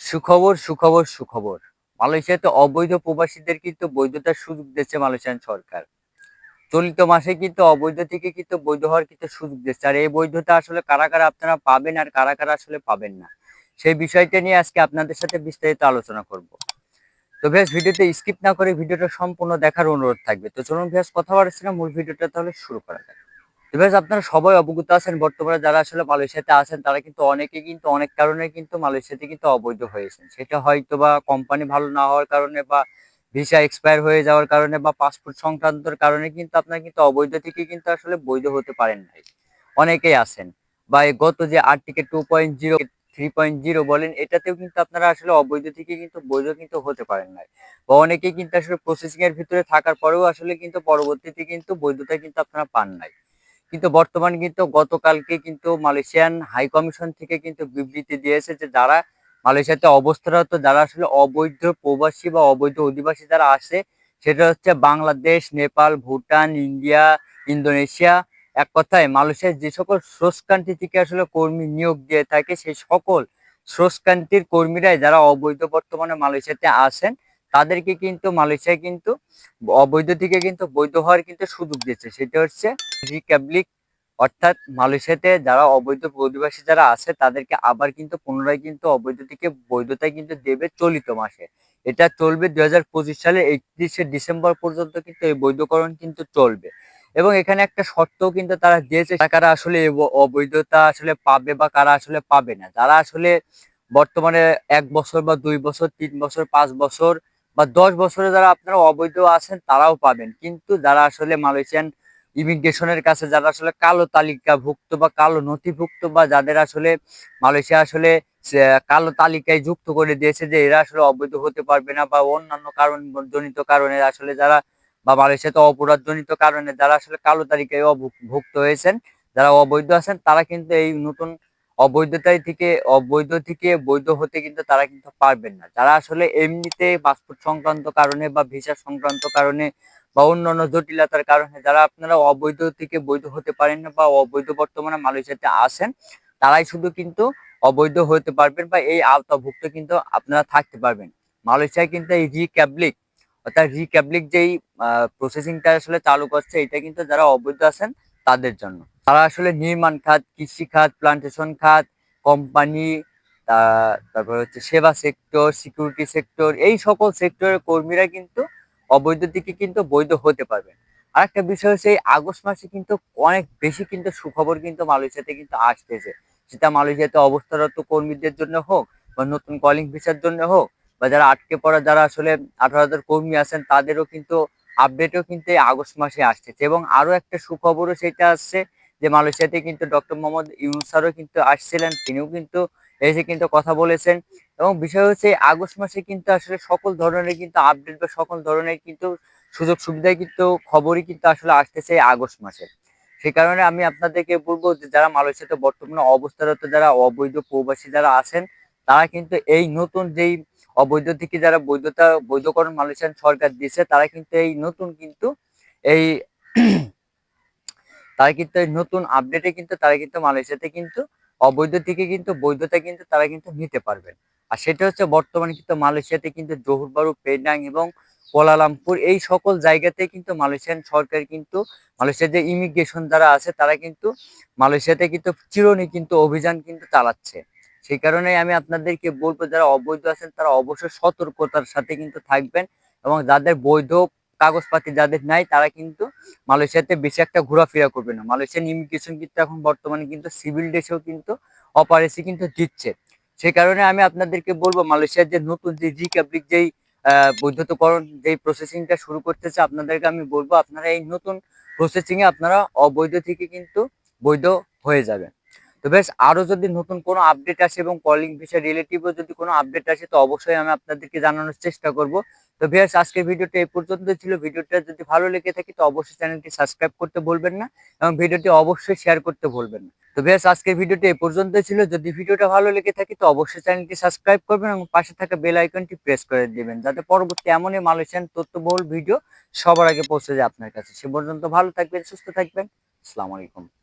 সুখবর সুখবর সুখবর। মালয়েশিয়াতে অবৈধ প্রবাসীদের কিন্তু বৈধতার সুযোগ দিচ্ছে মালয়েশিয়ান সরকার। চলিত মাসে কিন্তু অবৈধ থেকে কিন্তু বৈধ হওয়ার কিন্তু সুযোগ দিচ্ছে আর এই বৈধতা আসলে কারা কারা আপনারা পাবেন আর কারা কারা আসলে পাবেন না, সেই বিষয়টা নিয়ে আজকে আপনাদের সাথে বিস্তারিত আলোচনা করব। তো ভেস ভিডিওতে স্কিপ না করে ভিডিওটা সম্পূর্ণ দেখার অনুরোধ থাকবে। তো চলুন ভেস কথা বলছি না। মূল ভিডিওটা তাহলে শুরু করা যাক। এবার আপনারা সবাই অবগত আছেন, বর্তমানে যারা আসলে মালয়েশিয়াতে আছেন, তারা কিন্তু অনেকে কিন্তু, অনেক কারণে কিন্তু মালয়েশিয়াতে কিন্তু অবৈধ হয়েছেন। সেটা হয়তো বা কোম্পানি ভালো না হওয়ার কারণে বা ভিসা এক্সপায়ার হয়ে যাওয়ার কারণে বা পাসপোর্ট সংক্রান্তর কারণে কিন্তু আপনার কিন্তু অবৈধ থেকে কিন্তু আসলে বৈধ হতে পারেন নাই। অনেকেই আছেন। বা গত যে article two point zero three point zero বলেন, এটাতেও কিন্তু আপনারা আসলে অবৈধ থেকে কিন্তু বৈধ কিন্তু হতে পারেন নাই। বা অনেকেই কিন্তু আসলে প্রসেসিং এর ভিতরে থাকার পরেও আসলে কিন্তু পরবর্তীতে কিন্তু বৈধতা কিন্তু আপনারা পান নাই। কিন্তু বর্তমান কিন্তু গতকালকে কিন্তু মালয়েশিয়ান হাই কমিশন থেকে কিন্তু বিবৃতি দিয়েছে যে যারা মালয়েশিয়াতে অবস্থারত যারা আসলে অবৈধ প্রবাসী বা অবৈধ অধিবাসী যারা আসে, সেটা হচ্ছে বাংলাদেশ, নেপাল, ভুটান, ইন্ডিয়া, ইন্দোনেশিয়া। এক কথায় মালয়েশিয়ার যে সকল সোর্স কান্ট্রি থেকে আসলে কর্মী নিয়োগ দিয়ে থাকে, সেই সকল সোর্স কান্ট্রির কর্মীরাই যারা অবৈধ বর্তমানে মালয়েশিয়াতে আসেন, তাদেরকে কিন্তু মালয়েশিয়া কিন্তু অবৈধ থেকে কিন্তু বৈধ হওয়ার কিন্তু সুযোগ দিচ্ছে সেটা হচ্ছে রিকাবলিক অর্থাৎ মালয়েশিয়াতে যারা অবৈধ অধিবাসী যারা আছে, তাদেরকে আবার কিন্তু পুনরায় কিন্তু অবৈধ থেকে বৈধতা কিন্তু দেবে চলিত মাসে। এটা চলবে দুই হাজার পঁচিশ সালে একত্রিশে ডিসেম্বর পর্যন্ত কিন্তু এই বৈধকরণ কিন্তু চলবে। এবং এখানে একটা শর্তও কিন্তু তারা দিয়েছে কারা আসলে অবৈধতা আসলে পাবে বা কারা আসলে পাবে না। যারা আসলে বর্তমানে এক বছর বা দুই বছর, তিন বছর, পাঁচ বছর বা দশ বছরে যারা আপনারা অবৈধ আছেন, তারাও পাবেন। কিন্তু যারা আসলে মালয়েশিয়ান ইমিগ্রেশনের কাছে যারা আসলে কালো তালিকাভুক্ত বা কালো নথিভুক্ত বা যাদের আসলে মালয়েশিয়া আসলে কালো তালিকায় যুক্ত করে দিয়েছে যে এরা আসলে অবৈধ হতে পারবে না বা অন্যান্য কারণ জনিত কারণে আসলে যারা, বা মালয়েশিয়াতে অপরাধ জনিত কারণে যারা আসলে কালো তালিকায় ভুক্ত হয়েছেন, যারা অবৈধ আছেন, তারা কিন্তু এই নতুন অবৈধতায় থেকে, অবৈধ থেকে বৈধ হতে কিন্তু তারা কিন্তু পারবেন না। যারা আসলে এমনিতে পাসপোর্ট সংক্রান্ত কারণে বা ভিসা সংক্রান্ত কারণে বা অন্যান্য জটিলতার কারণে যারা আপনারা অবৈধ থেকে বৈধ হতে পারেন না বা অবৈধ বর্তমানে মালয়েশিয়াতে আসেন তারাই শুধু কিন্তু অবৈধ হতে পারবেন বা এই আওতাভুক্ত কিন্তু আপনারা থাকতে পারবেন। মালয়েশিয়ায় কিন্তু এই রিক্যাবলিক অর্থাৎ রিক্যাবলিক যেই প্রসেসিংটা আসলে চালু করছে, এটা কিন্তু যারা অবৈধ আছেন, তাদের জন্য। তারা আসলে নির্মাণ খাত, কৃষি খাত প্লান্টেশন খাত কোম্পানি তারপর হচ্ছে সেবা সেক্টর সিকিউরিটি সেক্টর এই সকল সেক্টরের কর্মীরা কিন্তু অবৈধ দিকে কিন্তু বৈধ হতে পারবে। আর একটা বিষয় হচ্ছে এই আগস্ট মাসে কিন্তু অনেক বেশি কিন্তু সুখবর কিন্তু মালয়েশিয়াতে কিন্তু আসতেছে। সেটা মালয়েশিয়াতে অবস্থারত কর্মীদের জন্য হোক বা নতুন কলিং ভিসার জন্য হোক বা যারা আটকে পড়া, যারা আসলে আঠারো হাজার কর্মী আছেন, তাদেরও কিন্তু আপডেটও কিন্তু এই আগস্ট মাসে আসতেছে। এবং আরও একটা সুখবরও সেটা আসছে যে মালয়েশিয়াতে কিন্তু ডক্টর মোহাম্মদ ইউনুসারও কিন্তু আসছিলেন, তিনিও কিন্তু এসে কিন্তু কথা বলেছেন। এবং বিষয় হচ্ছে আগস্ট মাসে কিন্তু আসলে সকল ধরনের কিন্তু আপডেট বা সকল ধরনের কিন্তু সুযোগ সুবিধায় কিন্তু খবরই কিন্তু আসলে আসতেছে আগস্ট মাসে। সে কারণে আমি আপনাদেরকে বলব যে, যারা মালয়েশিয়াতে বর্তমানে অবস্থারত, যারা অবৈধ প্রবাসী যারা আছেন, তারা কিন্তু এই নতুন যেই অবৈধ থেকে যারা বৈধতা, বৈধকরণ মালয়েশিয়ান সরকার দিয়েছে, তারা কিন্তু এই নতুন কিন্তু এই তারা কিন্তু নতুন আপডেটে কিন্তু, তারা কিন্তু মালয়েশিয়াতে কিন্তু অবৈধ থেকে কিন্তু বৈধতা কিন্তু তারা কিন্তু নিতে পারবেন। আর সেটা হচ্ছে বর্তমানে কিন্তু মালয়েশিয়াতে কিন্তু জহুরবারু পেডাং এবং কোলালামপুর এই সকল জায়গাতে কিন্তু মালয়েশিয়ান সরকার কিন্তু, মালয়েশিয়ার যে ইমিগ্রেশন যারা আছে তারা কিন্তু মালয়েশিয়াতে কিন্তু চিরনি কিন্তু অভিযান কিন্তু চালাচ্ছে। সেই কারণে আমি আপনাদেরকে বলব, যারা অবৈধ আছেন তারা অবশ্যই সতর্কতার সাথে কিন্তু থাকবেন এবং যাদের বৈধ কাগজপাতি যাদের নাই, তারা কিন্তু মালয়েশিয়াতে বেশি একটা ঘোরাফেরা করবে না। মালয়েশিয়ান ইমিগ্রেশন কিন্তু এখন বর্তমানে কিন্তু সিভিল ডেসেও কিন্তু অপারেসি কিন্তু দিচ্ছে। সেই কারণে আমি আপনাদেরকে বলব, মালয়েশিয়ার যে নতুন যে রিকাবলিক যেই বৈধতকরণ যেই প্রসেসিংটা শুরু করতেছে, আপনাদেরকে আমি বলব, আপনারা এই নতুন প্রসেসিং এ আপনারা অবৈধ থেকে কিন্তু বৈধ হয়ে যাবেন। বেশ, আরও যদি নতুন কোনো আপডেট আসে এবং কলিং ভিসা রিলেটিভও যদি কোনো আপডেট আসে, তো অবশ্যই আমি আপনাদেরকে জানানোর চেষ্টা করব। তো ভিয়ার্স আজকের ভিডিওটা এই পর্যন্ত ছিল। ভিডিওটা যদি ভালো লেগে থাকে, তো অবশ্যই চ্যানেলটি সাবস্ক্রাইব করতে ভুলবেন না এবং ভিডিওটি অবশ্যই শেয়ার করতে ভুলবেন না। তো ভিয়ার্স আজকের ভিডিওটা এই পর্যন্ত ছিল। যদি ভিডিওটা ভালো লেগে থাকে, তো অবশ্যই চ্যানেলটি সাবস্ক্রাইব করবেন এবং পাশে থাকা বেল আইকনটি প্রেস করে দিবেন, যাতে পরবর্তী এমনই মালয়েশিয়ান তথ্যবহুল ভিডিও সবার আগে পৌঁছে যায় আপনার কাছে। সে পর্যন্ত ভালো থাকবেন, সুস্থ থাকবেন। আসসালামু আলাইকুম।